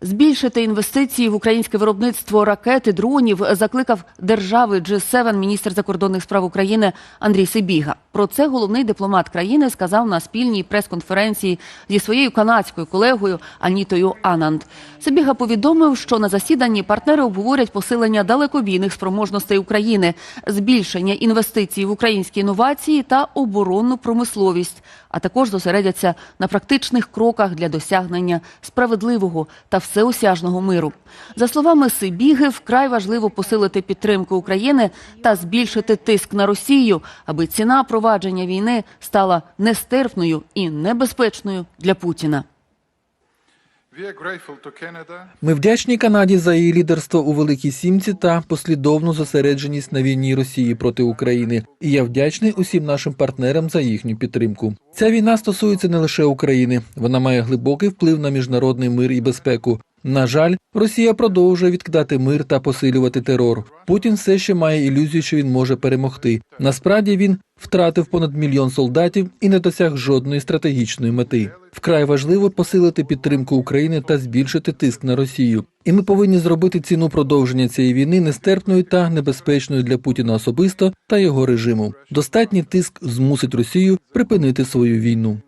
Збільшити інвестиції в українське виробництво ракет і дронів закликав держави G7 міністр закордонних справ України Андрій Сибіга. Про це головний дипломат країни сказав на спільній прес-конференції зі своєю канадською колегою Анітою Ананд. Сибіга повідомив, що на засіданні партнери обговорять посилення далекобійних спроможностей України, збільшення інвестицій в українські інновації та оборонну промисловість, а також зосередяться на практичних кроках для досягнення справедливого та всеосяжного миру. За словами Сибіги, вкрай важливо посилити підтримку України та збільшити тиск на Росію, аби ціна провадження війни стала нестерпною і небезпечною для Путіна. Ми вдячні Канаді за її лідерство у Великій Сімці та послідовну зосередженість на війні Росії проти України. І я вдячний усім нашим партнерам за їхню підтримку. Ця війна стосується не лише України, вона має глибокий вплив на міжнародний мир і безпеку. На жаль, Росія продовжує відкидати мир та посилювати терор. Путін все ще має ілюзію, що він може перемогти. Насправді він втратив понад мільйон солдатів і не досяг жодної стратегічної мети. Вкрай важливо посилити підтримку України та збільшити тиск на Росію. І ми повинні зробити ціну продовження цієї війни нестерпною та небезпечною для Путіна особисто та його режиму. Достатній тиск змусить Росію припинити свою війну.